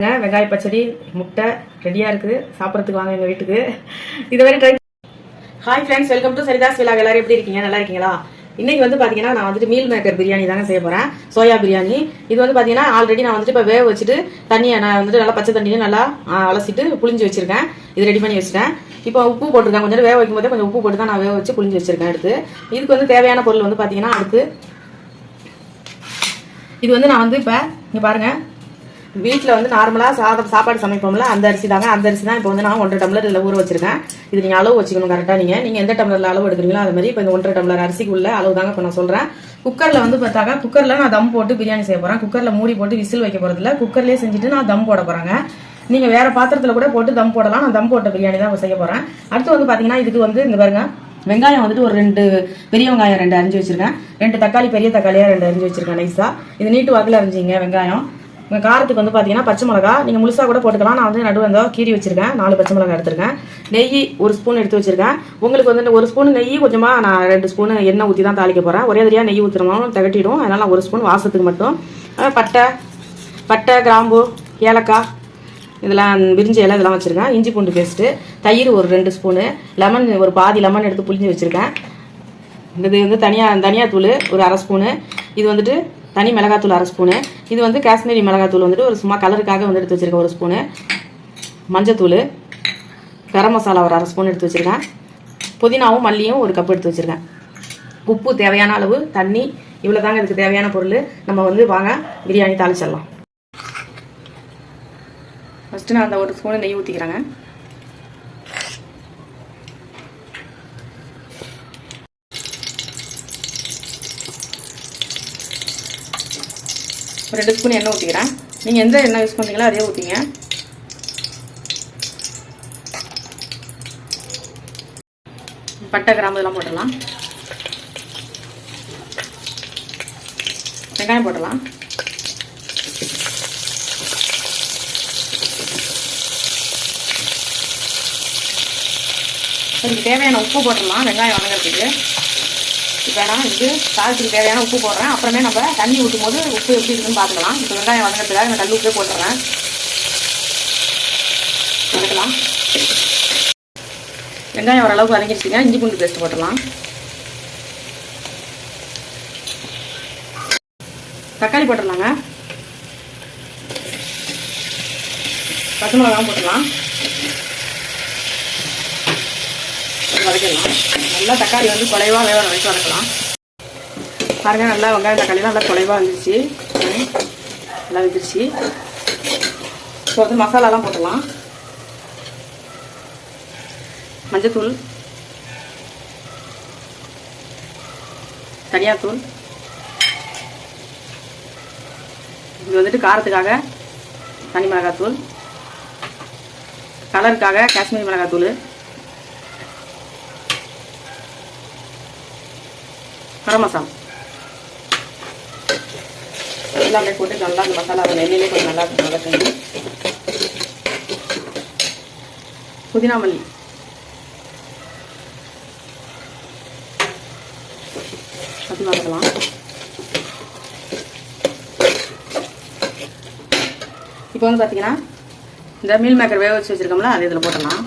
வெங்காய பச்சடி முட்டை ரெடியாக இருக்குது. சாப்பிட்றதுக்கு வாங்க எங்கள் வீட்டுக்கு. இதுவரை try hi friends welcome to Saritha's விழா எல்லாரும் எப்படி இருக்கீங்க? நல்லா இருக்கீங்களா? இன்னைக்கு வந்து பார்த்தீங்கன்னா நான் வந்துட்டு மீல் மேக்கர் பிரியாணி தாங்க செய்ய போகிறேன் சோயா பிரியாணி. இது வந்து பார்த்தீங்கன்னா ஆல்ரெடி நான் வந்துட்டு இப்போ வேக வச்சுட்டு தண்ணியை நான் வந்துட்டு நல்லா பச்சை தண்ணியை நல்லா அலசிட்டு புளிஞ்சு வச்சிருக்கேன். இது ரெடி பண்ணி வச்சுட்டேன். இப்போ உப்பு போட்டிருக்கேன். கொஞ்சம் வேக வைக்கும் போதே கொஞ்சம் உப்பு போட்டு தான் நான் வேக வச்சு புளிஞ்சு வச்சிருக்கேன் எடுத்து இதுக்கு வந்து தேவையான பொருள் வந்து பார்த்தீங்கன்னா அடுத்து இது வந்து நான் வந்து இப்போ இங்கே பாருங்கள் வீட்டில் வந்து நார்மலாக சாதம் சாப்பாடு சமைப்போம்ல அந்த அரிசி தாங்க. அந்த அரிசி தான் இப்போ வந்து நான் ஒன்றரை டம்ளர் இல்லை ஊற வச்சிருக்கேன். இது நீங்கள் அளவு வச்சுக்கணும் கரெக்டாக நீங்கள் நீங்கள் எந்த டம்ளரில் அளவு எடுக்கிறீங்களோ அது மாதிரி இப்போ இந்த ஒன்றரை டம்ளர் அரிசிக்கு உள்ள அளவு தாங்க இப்போ நான் சொல்கிறேன் குக்கரில் வந்து பார்த்தாக்கா குக்கரில் நான் தம் போட்டு பிரியாணி செய்ய போகிறேன் குக்கரில் மூடி போட்டு விசில் வைக்க போகிறதில்ல குக்கர்லேயே செஞ்சுட்டு நான் தம் போட போகிறேங்க நீங்கள் வேறு பாத்திரத்தில் கூட போட்டு தம் போடலாம். நான் தம் போட்ட பிரியாணி தான் செய்ய போகிறேன் அடுத்து வந்து பார்த்தீங்கன்னா இதுக்கு வந்து இந்த பாருங்க வெங்காயம் வந்துட்டு ஒரு ரெண்டு பெரிய வெங்காயம் ரெண்டு அரிஞ்சு வச்சிருக்கேன். ரெண்டு தக்காளி பெரிய தக்காளியாக ரெண்டு அரிஞ்சு வச்சிருக்கேன் நைஸாக இது நீட்டு வாக்கில் அரிஞ்சிங்க வெங்காயம். உங்கள் காரத்துக்கு வந்து பார்த்தீங்கன்னா பச்சை மிளகா. நீங்கள் முழுசாக கூட போட்டுக்கலாம். நான் வந்து நடுவு வந்தோ கீரி வச்சிருக்கேன். நாலு பச்சை மிளகா எடுத்திருக்கேன். நெய் ஒரு ஸ்பூன் எடுத்து வச்சிருக்கேன். உங்களுக்கு வந்து ஒரு ஸ்பூன் நெய் கொஞ்சமாக நான் ரெண்டு ஸ்பூன் எண்ணெய் ஊற்றி தான் தாளிக்க போகிறேன் ஒரே தடியாக நெய் ஊற்றுறோம் திகட்டிடும். அதனால் நான் ஒரு ஸ்பூன் வாசத்துக்கு மட்டும். பட்டை பட்டை கிராம்பு ஏலக்காய் இதெல்லாம் விரிஞ்ச இலை இதெல்லாம் வச்சுருக்கேன். இஞ்சி பூண்டு பேஸ்ட்டு தயிர் ஒரு ரெண்டு ஸ்பூனு லெமன் ஒரு பாதி லெமன் எடுத்து புளிஞ்சு வச்சுருக்கேன். இது வந்து தனியாக தனியாத்தூள் ஒரு அரை ஸ்பூனு இது வந்துட்டு தனி மிளகாத்தூள் அரை ஸ்பூனு. இது வந்து காஷ்மீரி மிளகாத்தூள் வந்துட்டு ஒரு சும்மா கலருக்காக வந்து எடுத்து வச்சுருக்கேன் ஒரு ஸ்பூனு. மஞ்சத்தூள் கரம் மசாலா ஒரு அரை ஸ்பூன் எடுத்து வச்சுருக்கேன். புதினாவும் மல்லியும் ஒரு கப் எடுத்து வச்சுருக்கேன். உப்பு தேவையான அளவு தண்ணி இவ்வளோ தாங்க இதுக்கு தேவையான பொருள். நம்ம வந்து வாங்க பிரியாணி தாளிச்சிடலாம். ஃபஸ்ட்டு நான் அந்த ஒரு ஸ்பூன் நெய் ஊற்றிக்கிறேங்க ஒரு ரெண்டு ஸ்பூன் எண்ணெய் ஊற்றிக்கிறேன் நீங்கள் எந்த எண்ணெய் யூஸ் பண்ணுறீங்களோ அதே ஊற்றிங்க பட்டை கிராம்பு இதெல்லாம் போட்டுடலாம். வெங்காயம் போட்டுடலாம். இதுக்கு தேவையான உப்பு போட்டுடலாம். வெங்காயம் வணங்குறதுக்கு இப்போ வேணாம் இது சாதத்துக்கு தேவையான உப்பு போடுறேன். அப்புறமே நம்ம தண்ணி ஊற்றும் போது உப்பு எப்படி இருக்குன்னு பார்த்துக்கலாம். இப்போ வெங்காயம் வதங்கிறதுக்காக நான் கல் உப்பே போட்டுறேன். வதக்கலாம். வெங்காயம் ஓரளவுக்கு வதங்கிடுச்சுங்க இஞ்சி பூண்டு பேஸ்ட் போட்டுடலாம். தக்காளி போட்டுடலாங்க. பச்சை மிளகாவும் போட்டுடலாம். வதக்கிடலாம் நல்லா தக்காளி வந்து குலைவாக வேக வரைக்கும் வதக்கலாம். பாருங்க நல்லா வெங்காயம் தக்காளிலாம் நல்லா குலைவாக வந்துருச்சு. நல்லா வந்துருச்சு. இப்போ வந்து மசாலாலாம் போட்டுடலாம். மஞ்சத்தூள். தனியாத்தூள். இது வந்துட்டு காரத்துக்காக தனி மிளகாத்தூள். கலருக்காக காஷ்மீரி மிளகாத்தூள். கரம் மசாலா எல்லாமே போட்டு நல்லா அந்த மசாலா அந்த எண்ணெயிலே கொஞ்சம் நல்லா வதக்கணும் புதினா மல்லி. பத்தி வதக்கலாம் இப்போ வந்து பார்த்தீங்கன்னா இந்த மீல் மேக்கர் வேக வச்சு வச்சுருக்கோம்ல அது இதில் போட்டலாம்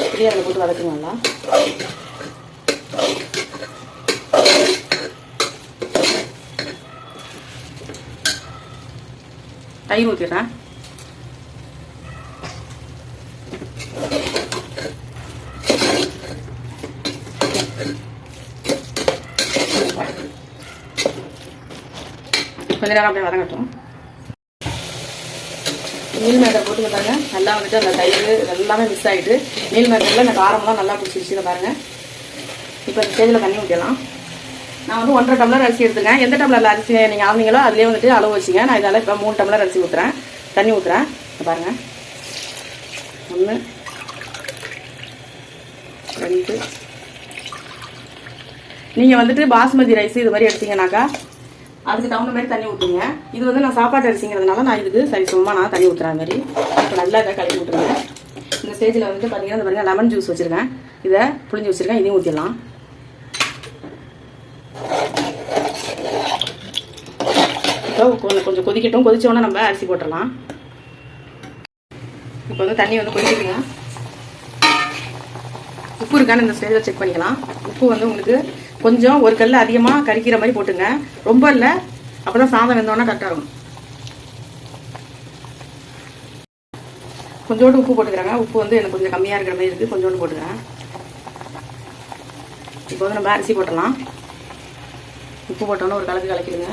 இப்படியே அதில் போட்டு வதக்குங்க நல்லா. தயிர் ஊற்றிடுறேன் கொஞ்ச நேரம் அப்படியே வதங்கட்டும் மீல் மேக்கர் போட்டுங்க பாருங்க. நல்லா வந்துட்டு அந்த தயிர் எல்லாமே மிஸ் ஆகிட்டு மீல் மேக்கரில் அந்த காரம்லாம் நல்லா பிடிச்சிருச்சு பாருங்கள் பாருங்க. இப்போ இந்த ஸ்டேஜில் தண்ணி ஊற்றலாம் நான் வந்து ஒன்றரை டம்ளர் அரிசி எடுத்துக்கேன் எந்த டம்ளரில் அரிசி நீங்கள் ஆனீங்களோ அதுலேயே வந்துட்டு அளவு வச்சுங்க. நான் இதால் இப்போ மூணு டம்ளர் அரிசி ஊற்றுறேன் தண்ணி ஊற்றுறேன் பாருங்கள் பாருங்க. ஒன்று ரெண்டு. நீங்கள் வந்துட்டு பாஸ்மதி ரைஸ் இது மாதிரி எடுத்தீங்கன்னாக்கா அதுக்கு தகுந்த மாதிரி தண்ணி ஊற்றுங்க இது வந்து நான் சாப்பாட்டு அரிசிங்கிறதுனால நான் இதுக்கு சரி சும்மா நான் தண்ணி ஊற்றுற மாதிரி இப்போ நல்லா இதை கழுவி விட்டுருங்க. இந்த ஸ்டேஜில் வந்துட்டு பார்த்தீங்கன்னா இந்த பாருங்க லெமன் ஜூஸ் வச்சுருக்கேன். இதை புளிஞ்சு வச்சுருக்கேன். இதையும் ஊற்றிடலாம் இப்போ கொஞ்சம் கொஞ்சம் கொதிக்கட்டும். கொதிச்சோடனே நம்ம அரிசி போட்டுடலாம். இப்போ வந்து தண்ணி வந்து கொதிக்குதுங்க. உப்பு இருக்கான்னு இந்த ஸ்டேஜில் செக் பண்ணிக்கலாம். உப்பு வந்து உங்களுக்கு கொஞ்சம் ஒரு கல் அதிகமாக கறிக்கிற மாதிரி போட்டுங்க. ரொம்ப இல்லை. அப்போ தான் சாதம் வெந்தோன்னா கரெக்டாக இருக்கும் கொஞ்சோண்டு உப்பு போட்டுக்கிறாங்க. உப்பு வந்து எனக்கு கொஞ்சம் கம்மியாக இருக்கிற மாதிரி இருக்குது கொஞ்சோண்டு போட்டுக்கிறேன். இப்போ வந்து நம்ம அரிசி போட்டுடலாம் உப்பு போட்டோன்னே ஒரு கலக்கு கலக்கிடுங்க.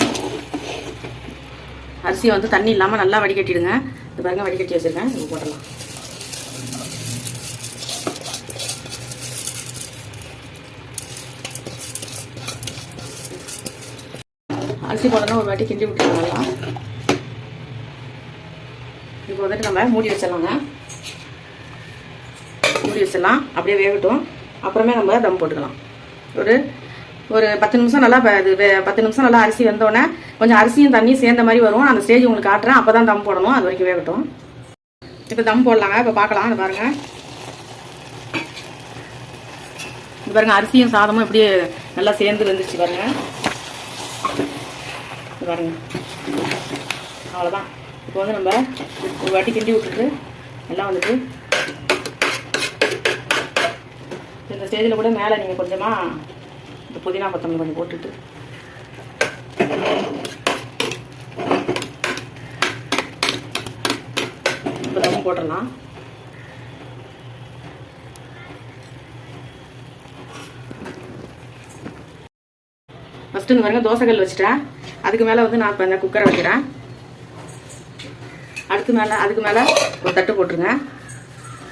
அரிசியை வந்து தண்ணி இல்லாமல் நல்லா வடிகட்டிடுங்க. இது பாருங்க வடிகட்டி வச்சுருக்கேன். உப்பு போட்டுடலாம். அரிசி போட்டோன்னா ஒரு வாட்டி கிண்டி விட்டு வரலாம் இப்போ வந்துட்டு நம்ம மூடி வச்சிடலாங்க. மூடி வச்சிடலாம். அப்படியே வேகட்டும். அப்புறமே நம்ம தம் போட்டுக்கலாம். ஒரு ஒரு பத்து நிமிஷம் நல்லா இது பத்து நிமிஷம் நல்லா அரிசி வெந்தோடனே கொஞ்சம் அரிசியும் தண்ணியும் சேர்ந்த மாதிரி வரும். அந்த ஸ்டேஜ் உங்களுக்கு காட்டுறேன். அப்போ தான் தம் போடணும். அது வரைக்கும் வேகட்டும். இப்போ தம் போடலாங்க. இப்போ பார்க்கலாம். இது பாருங்க. இது பாருங்கள் அரிசியும் சாதமும் இப்படியே நல்லா சேர்ந்து வந்துருச்சு பாருங்கள் பாருங்க. அவ்வளோதான் இப்போ வந்து நம்ம ஒரு வாட்டி கிண்டி விட்டுட்டு எல்லாம் வந்துட்டு இந்த ஸ்டேஜில் கூட மேலே நீங்கள் கொஞ்சமாக இந்த புதினா கொத்தமல்லி கொஞ்சம் போட்டுட்டு. இப்போ தம் போட்டுடலாம். ஃபஸ்ட்டு இந்த பாருங்க தோசைக்கல் வச்சுட்டேன். அதுக்கு மேலே வந்து நான் இப்போ இந்த குக்கரை வைக்கிறேன். அடுத்து மேலே அதுக்கு மேலே ஒரு தட்டு போட்டுருங்க.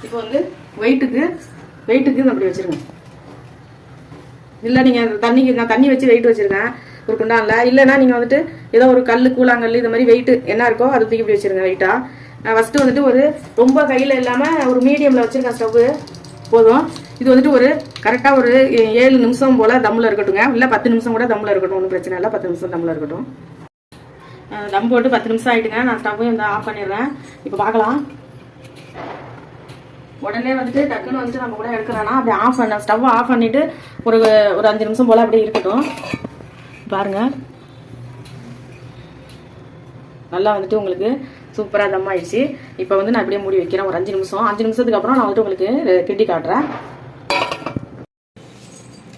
இப்போ வந்து வெயிட்டுக்கு வெயிட்டுக்கு அப்படி வச்சிருங்க. இல்லை நீங்கள் தண்ணிக்கு நான் தண்ணி வச்சு வெயிட் வச்சிருக்கேன். ஒரு குண்டானில் இல்லைன்னா நீங்கள் வந்துட்டு ஏதோ ஒரு கல் கூழாங்கல் இந்த மாதிரி வெயிட் என்ன இருக்கோ அதை தூக்கி இப்படி வச்சிருங்க வெயிட்டாக நான் ஃபஸ்ட்டு வந்துட்டு ஒரு ரொம்ப கையில் இல்லாமல் ஒரு மீடியமில் வச்சுருக்கேன் ஸ்டவ்வு போதும். இது வந்துட்டு ஒரு கரெக்டாக ஒரு ஏழு நிமிஷம் போல் தம்மில் இருக்கட்டுங்க இல்லை பத்து நிமிஷம் கூட தம்மில் இருக்கட்டும் ஒன்றும் பிரச்சனை இல்லை. பத்து நிமிஷம் தம்மில் இருக்கட்டும். தம் போட்டு பத்து நிமிஷம் ஆயிட்டுங்க. நான் ஸ்டவ்வையும் வந்து ஆஃப் பண்ணிடுறேன். இப்போ பார்க்கலாம் உடனே வந்துட்டு டக்குன்னு வந்துட்டு நம்ம கூட எடுக்கிறோன்னா அப்படி ஆஃப் பண்ண ஸ்டவ் ஆஃப் பண்ணிவிட்டு ஒரு ஒரு அஞ்சு நிமிஷம் போல் அப்படியே இருக்கட்டும். பாருங்க. நல்லா வந்துட்டு உங்களுக்கு சூப்பராக தம் ஆயிடுச்சு. இப்போ வந்து நான் அப்படியே மூடி வைக்கிறேன். ஒரு அஞ்சு நிமிஷம். அஞ்சு நிமிஷத்துக்கு அப்புறம் நான் வந்துட்டு உங்களுக்கு கிட்டி காட்டுறேன்.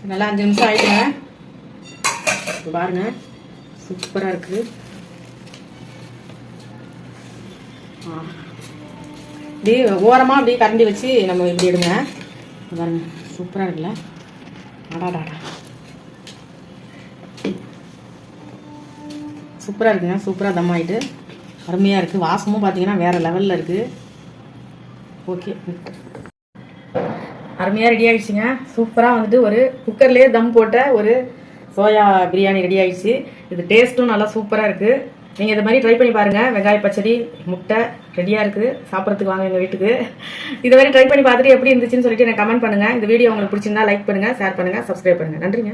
நல்லா அஞ்சு நிமிஷம் ஆகிடுங்க இப்போ பாருங்க. சூப்பராக இருக்குது இப்படி ஓரமாக அப்படியே கரண்டி வச்சு நம்ம இப்படி எடுங்க. பாருங்க. சூப்பராக இருக்குல்ல? அடாடாடா சூப்பராக இருக்குங்க. சூப்பராக தம் ஆகிட்டு அருமையாக இருக்குது வாசமும் பார்த்தீங்கன்னா வேறு லெவலில் இருக்குது ஓகே அருமையாக ரெடி ஆகிடுச்சிங்க சூப்பராக வந்துட்டு ஒரு குக்கர்லேயே தம் போட்ட ஒரு சோயா பிரியாணி ரெடி ஆகிடுச்சு இது டேஸ்ட்டும் நல்லா சூப்பராக இருக்குது நீங்கள் இதை மாதிரி ட்ரை பண்ணி பாருங்கள் வெங்காய பச்சடி முட்டை ரெடியாக இருக்குது சாப்பிட்றதுக்கு வாங்க எங்கள் வீட்டுக்கு. இதை மாதிரி ட்ரை பண்ணி பார்த்துட்டு எப்படி இருந்துச்சுன்னு சொல்லிட்டு எனக்கு கமெண்ட் பண்ணுங்கள் இந்த வீடியோ உங்களுக்கு பிடிச்சிருந்தா லைக் பண்ணுங்கள் ஷேர் பண்ணுங்கள் சப்ஸ்கிரைப் பண்ணுங்கள் நன்றிங்க.